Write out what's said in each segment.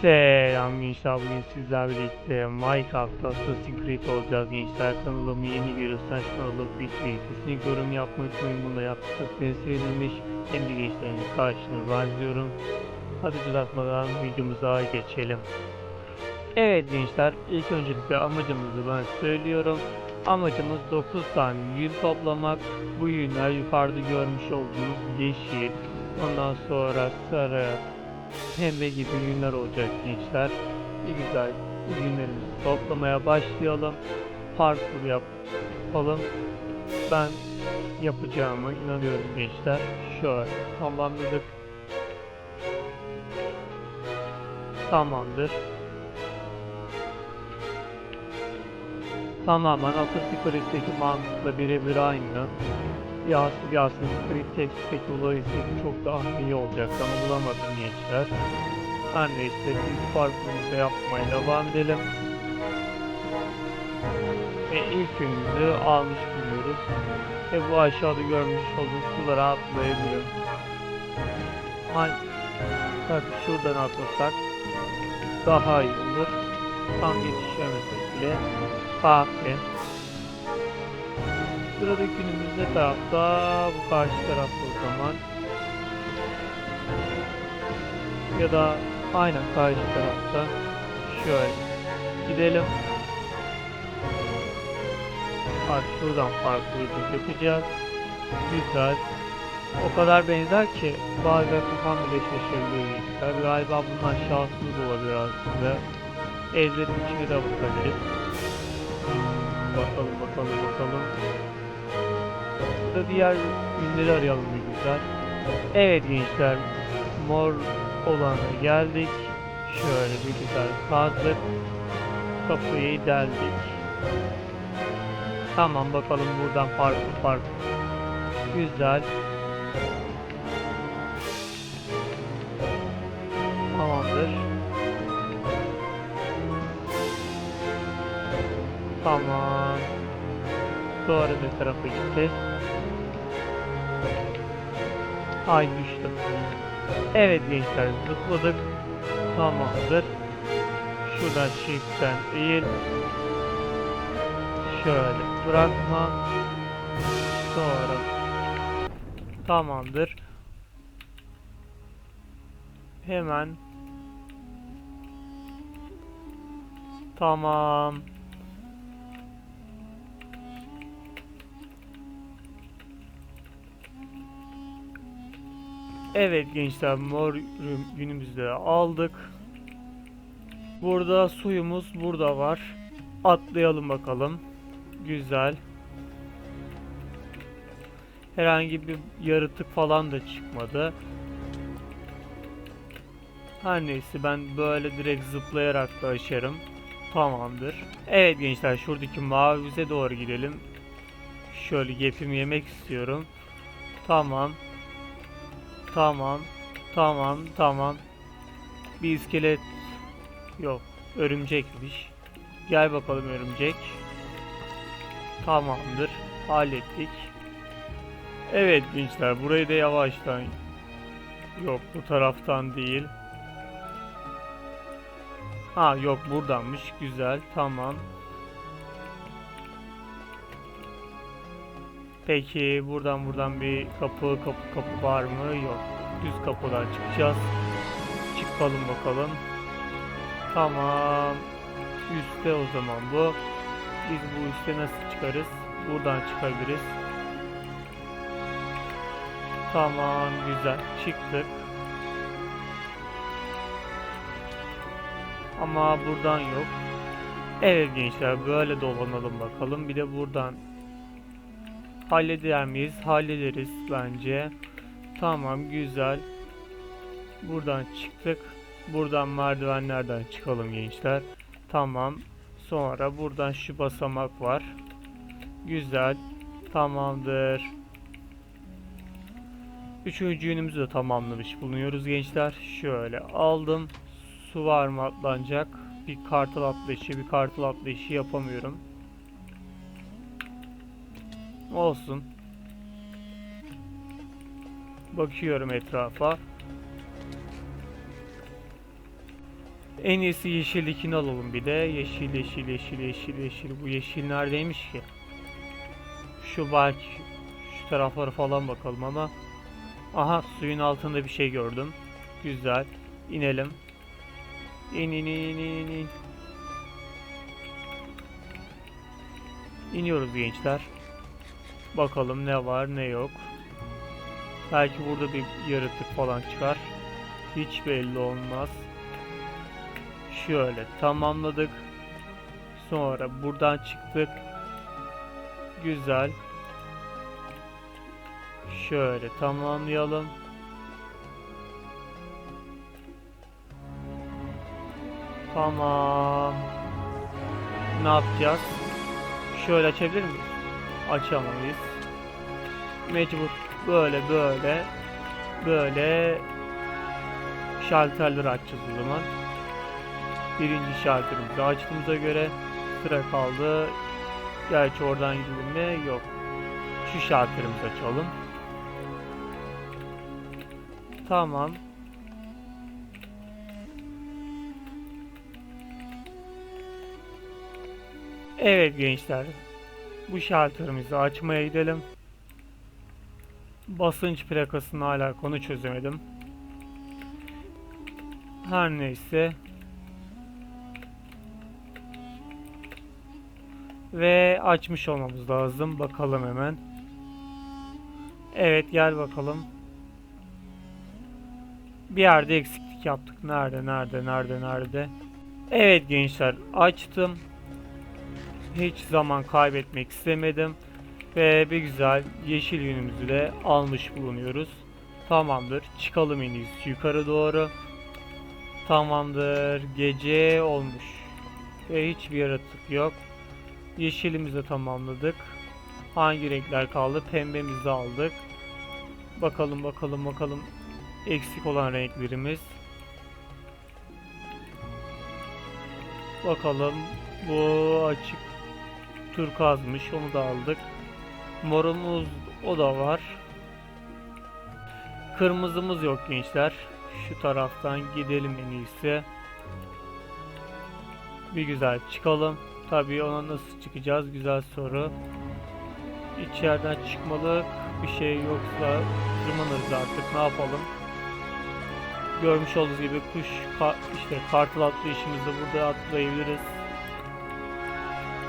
Selam gençler bugün sizlerle birlikte Minecraft'ta Assassin's Creed olacağız gençler. Kanalıma yeni geliyorsanız kanalıma bir kesinlikle yorum yapmayı unutmayın. Bunu da yaptıysak beni sevinirmiş hem de gençlerin karşılığını varsıyorum hadi uzatmadan videomuza geçelim. Evet gençler ilk öncelikle amacımızı ben söylüyorum. Amacımız 9 tane yün toplamak. Bu yünler yukarıda görmüş olduğunuz yeşil. Ondan sonra sarı pembe gibi günler olacak gençler. Bir güzel günlerimizi toplamaya başlayalım. Parkur yapalım. Ben yapacağıma inanıyorum gençler. Şöyle tamamladık. Tamamdır. Tamamen Assassin's Creed'deki mantıkla birebir aynı. Ya bir Assassin's Creed teksteki dolayısıyla çok daha iyi olacak ama bulamadım gençler. Her neyse biz parkurumuzu yapmaya devam edelim. Ve ilk günümüzü almış bulunuyoruz. Ve bu aşağıda görmüş olduğunuz sulara atlayabilirim. Hay, tabii şuradan atlasak daha iyi olur. Tam yetişemesek bile kahve. Sıradaki günümüz ne tarafta? Bu karşı tarafta o zaman. Ya da aynen karşı tarafta. Şöyle. Gidelim. Bak şuradan parkurculuk yapacağız. Güzel. O kadar benzer ki bazen kafam bile şaşırıyor gençler. Galiba bundan şanssız olabilir aslında. Evlerin içine de bakabiliriz. Bakalım bakalım bakalım. Burada diğer ünleri arayalım bir güzel. Evet gençler. Mor olana geldik. Şöyle bir güzel kazdık. Kapıyı deldik. Tamam bakalım buradan parkur parkur. Güzel. Tamamdır. Tamam. Sonra ne tarafa gitti? Ay düştüm. Evet gençler zıpladık. Tamamdır. Şuradan shift'ten eğil. Şöyle bırakma. Sonra tamamdır. Hemen Tamam. Evet gençler mor günümüzde aldık. Burada suyumuz burada var. Atlayalım bakalım. Güzel. Herhangi bir yaratık falan da çıkmadı. Her neyse ben böyle direkt zıplayarak da aşarım. Tamamdır. Evet gençler şuradaki mavi doğru gidelim. Şöyle gepimi yemek istiyorum. Tamam. Tamam. Tamam. Tamam. Bir iskelet yok. Örümcekmiş. Gel bakalım örümcek. Tamamdır. Hallettik. Evet gençler burayı da yavaştan yok bu taraftan değil. Ha yok buradanmış. Güzel. Tamam. Peki buradan buradan bir kapı kapı kapı var mı? Yok. Düz kapıdan çıkacağız. Çıkalım bakalım. Tamam. Üste o zaman bu. Biz bu üste nasıl çıkarız? Buradan çıkabiliriz. Tamam güzel. Çıktık. Ama buradan yok. Evet gençler böyle dolanalım bakalım. Bir de buradan halleder miyiz? Hallederiz bence. Tamam güzel. Buradan çıktık. Buradan merdivenlerden çıkalım gençler. Tamam. Sonra buradan şu basamak var. Güzel. Tamamdır. Üçüncü yönümüzü de tamamlamış bulunuyoruz gençler. Şöyle aldım. Su var mı atlanacak? Bir kartal atlayışı, bir kartal atlayışı yapamıyorum. Olsun. Bakıyorum etrafa. En iyisi yeşildekini alalım bir de. Yeşil, yeşil, yeşil, yeşil, yeşil. Bu yeşil neredeymiş ki? Şu belki şu taraflara falan bakalım ama. Aha suyun altında bir şey gördüm. Güzel. İnelim. İn in in in in in. İniyoruz gençler. Bakalım ne var ne yok. Belki burada bir yaratık falan çıkar. Hiç belli olmaz. Şöyle tamamladık. Sonra buradan çıktık. Güzel. Şöyle tamamlayalım. Tamam. Ne yapacağız? Şöyle açabilir miyiz? Açamayız. Mecbur böyle böyle böyle şalterleri açacağız o zaman. Birinci şalterimizi açtığımıza göre sıra kaldı. Gerçi oradan gidilir mi? Yok. Şu şalterimizi açalım. Tamam. Evet gençler. Bu şalterimizi açmaya gidelim. Basınç plakasını hala konu çözemedim. Her neyse. Ve açmış olmamız lazım. Bakalım hemen. Evet gel bakalım. Bir yerde eksiklik yaptık. Nerede, nerede, nerede, nerede? Evet gençler açtım. Hiç zaman kaybetmek istemedim. Ve bir güzel yeşil yünümüzü de almış bulunuyoruz. Tamamdır. Çıkalım en iyisi yukarı doğru. Tamamdır. Gece olmuş. Ve hiçbir yaratık yok. Yeşilimizi tamamladık. Hangi renkler kaldı? Pembemizi aldık. Bakalım bakalım bakalım. Eksik olan renklerimiz. Bakalım. Bu açık turkuazmış. Onu da aldık. Morumuz o da var. Kırmızımız yok gençler. Şu taraftan gidelim en iyisi. Bir güzel çıkalım. Tabii ona nasıl çıkacağız? Güzel soru. İçeriden çıkmalı bir şey yoksa tırmanırız artık. Ne yapalım? Görmüş olduğunuz gibi kuş ka işte kartal atlayışımızda burada atlayabiliriz.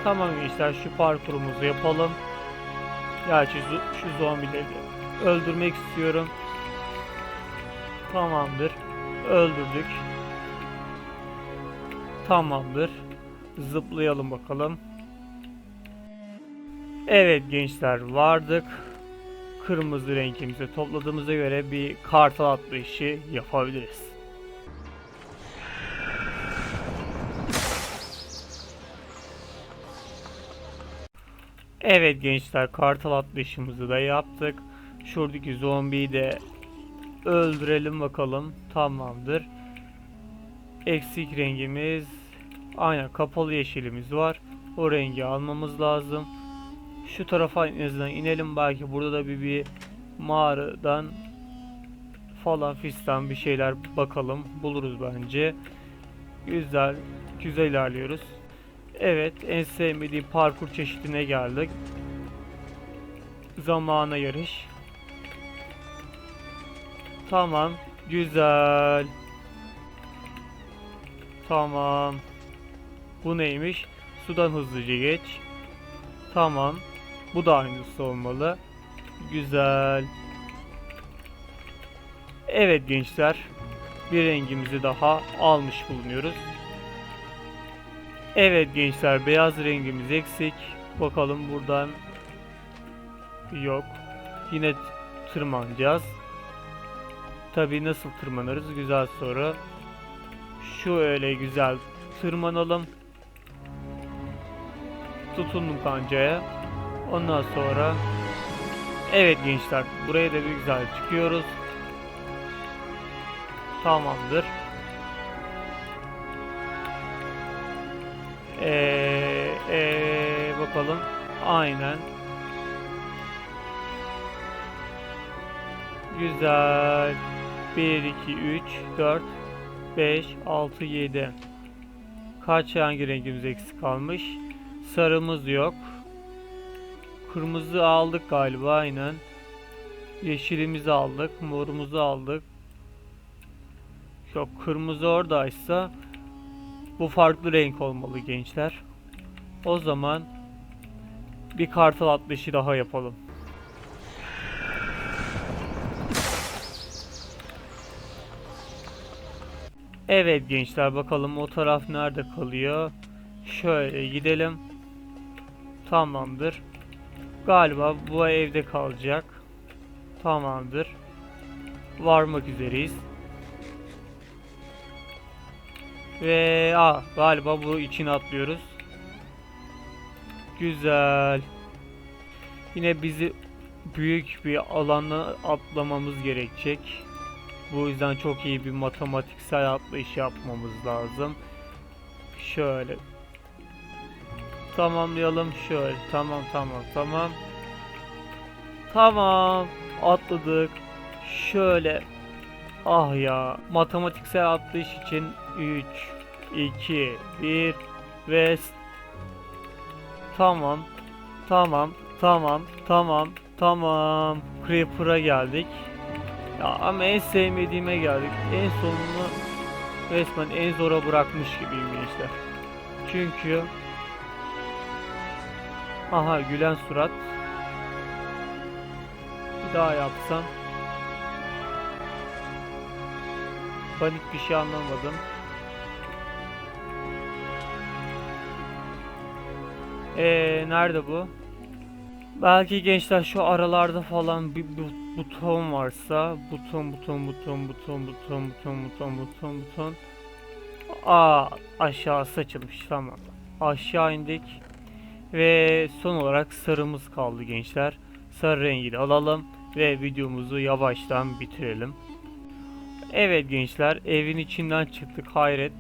Tamam gençler şu parkurumuzu yapalım. Gerçi zo- şu zombileri öldürmek istiyorum. Tamamdır. Öldürdük. Tamamdır. Zıplayalım bakalım. Evet gençler vardık. Kırmızı renkimizi topladığımıza göre bir kartal atlayışı yapabiliriz. Evet gençler kartal atlayışımızı da yaptık. Şuradaki zombiyi de öldürelim bakalım. Tamamdır. Eksik rengimiz aynen kapalı yeşilimiz var. O rengi almamız lazım. Şu tarafa en azından inelim belki burada da bir, bir mağaradan falan fistan bir şeyler bakalım buluruz bence. Güzel güzel ilerliyoruz. Evet en sevmediğim parkur çeşidine geldik. Zamana yarış. Tamam. Güzel. Tamam. Bu neymiş? Sudan hızlıca geç. Tamam. Bu da aynısı olmalı. Güzel. Evet gençler. Bir rengimizi daha almış bulunuyoruz. Evet gençler beyaz rengimiz eksik. Bakalım buradan yok. Yine tırmanacağız. Tabi nasıl tırmanırız? Güzel soru. Şu öyle güzel tırmanalım. Tutundum kancaya. Ondan sonra Evet gençler buraya da bir güzel çıkıyoruz. Tamamdır. Ee, ee, bakalım. Aynen. Güzel. 1, 2, 3, 4. 5, 6, 7. Kaç hangi rengimiz eksik kalmış? Sarımız yok. Kırmızı aldık galiba aynen. Yeşilimizi aldık. Morumuzu aldık. Yok kırmızı oradaysa bu farklı renk olmalı gençler. O zaman bir kartal atlayışı daha yapalım. Evet gençler bakalım o taraf nerede kalıyor. Şöyle gidelim. Tamamdır. Galiba bu evde kalacak. Tamamdır. Varmak üzereyiz. Ve a galiba bu içine atlıyoruz. Güzel. Yine bizi büyük bir alana atlamamız gerekecek. Bu yüzden çok iyi bir matematiksel atlayış yapmamız lazım. Şöyle. Tamamlayalım şöyle. Tamam tamam tamam. Tamam. Atladık. Şöyle. Ah ya. Matematiksel atlayış için 3, 2, 1 ve Tamam. Tamam. Tamam. Tamam. Tamam. Creeper'a geldik. Ya ama en sevmediğime geldik. En sonunu resmen en zora bırakmış gibiyim gençler. Çünkü Aha gülen surat. Bir daha yapsam. Panik bir şey anlamadım. Ee, nerede bu? Belki gençler şu aralarda falan bir bu- buton varsa buton buton buton buton buton buton buton buton buton Aa aşağı saçılmış tamam. Aşağı indik ve son olarak sarımız kaldı gençler. Sarı rengi de alalım ve videomuzu yavaştan bitirelim. Evet gençler evin içinden çıktık hayret.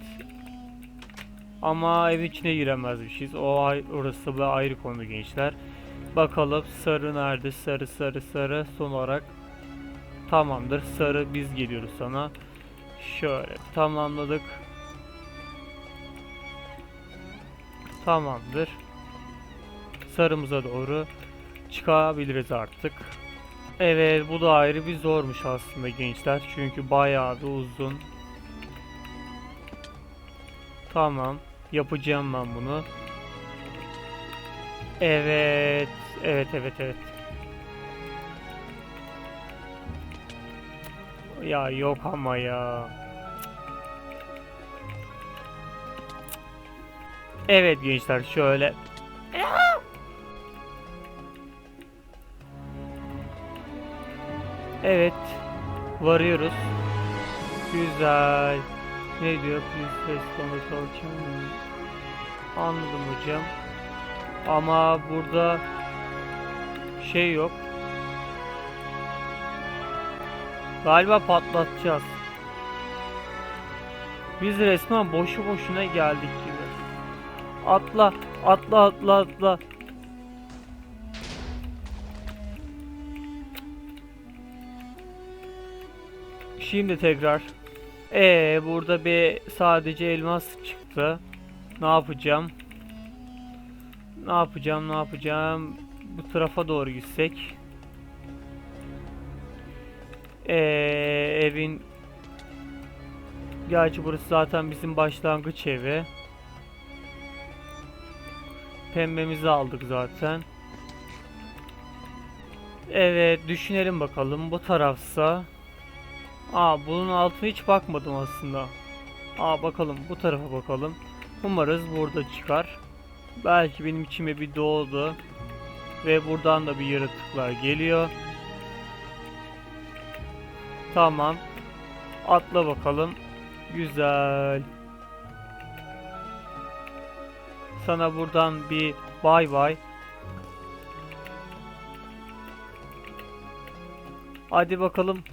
Ama evin içine giremezmişiz. O orası bir ayrı konu gençler. Bakalım sarı nerede? Sarı sarı sarı. Son olarak tamamdır. Sarı biz geliyoruz sana. Şöyle tamamladık. Tamamdır. Sarımıza doğru çıkabiliriz artık. Evet bu da ayrı bir zormuş aslında gençler. Çünkü bayağı bir uzun. Tamam. Yapacağım ben bunu. Evet. Evet evet evet. Ya yok ama ya. Evet gençler şöyle. Evet. Varıyoruz. Güzel. Ne diyor? Please change. Anladım hocam. Ama burada şey yok. Galiba patlatacağız. Biz resmen boşu boşuna geldik gibi. Atla, atla, atla, atla. Şimdi tekrar. Ee burada bir sadece elmas çıktı. Ne yapacağım? Ne yapacağım? Ne yapacağım? Bu tarafa doğru gitsek. Ee, evin Gerçi burası zaten bizim başlangıç evi. Pembemizi aldık zaten. Evet düşünelim bakalım bu tarafsa. Aa bunun altına hiç bakmadım aslında. Aa bakalım bu tarafa bakalım. Umarız burada çıkar. Belki benim içime bir doğdu. Ve buradan da bir yaratıklar geliyor. Tamam. Atla bakalım. Güzel. Sana buradan bir bay bay. Hadi bakalım.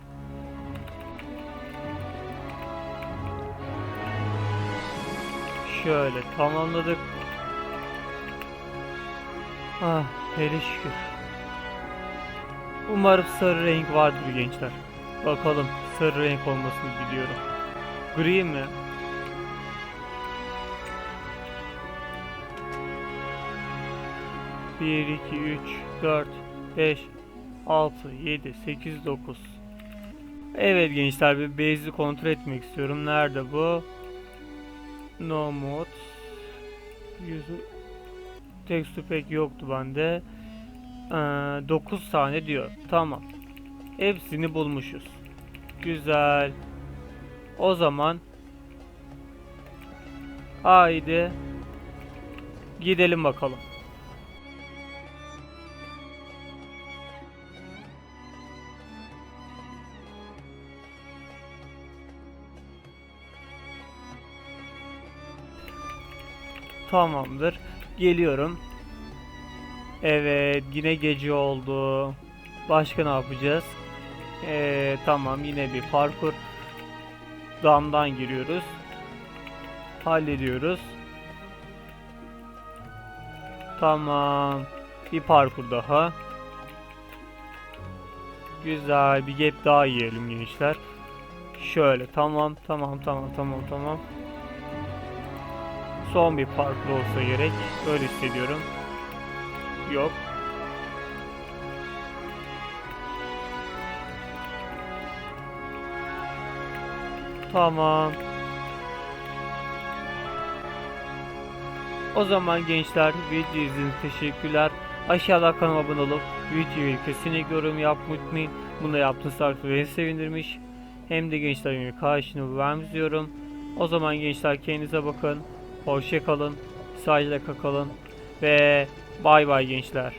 Şöyle tamamladık. Ah hele şükür. Umarım sarı renk vardır gençler. Bakalım sarı renk olmasını diliyorum. Gri mi? Bir, iki, üç, dört, beş, altı, yedi, sekiz, dokuz. Evet gençler bir base'i kontrol etmek istiyorum. Nerede bu? No mod. Yüzü Texture pack yoktu bende. Ee, 9 tane diyor. Tamam. Hepsini bulmuşuz. Güzel. O zaman haydi gidelim bakalım. Tamamdır. Geliyorum. Evet, yine gece oldu. Başka ne yapacağız? Ee, tamam, yine bir parkur. Damdan giriyoruz. Hallediyoruz. Tamam. Bir parkur daha. Güzel. Bir gap daha yiyelim gençler. Şöyle. Tamam, tamam, tamam, tamam, tamam. Son bir parkur olsa gerek. Öyle hissediyorum. Yok. Tamam. O zaman gençler video izlediğiniz teşekkürler. Aşağıda kanalıma abone olup videoyu kesinlikle yorum yapmayı unutmayın. Bunu yaptığınız takdirde beni sevindirmiş. Hem de gençler karşını vermiş diyorum. O zaman gençler kendinize bakın. Hoşça kalın. Sağlıcakla kalın. Ve bay bay gençler.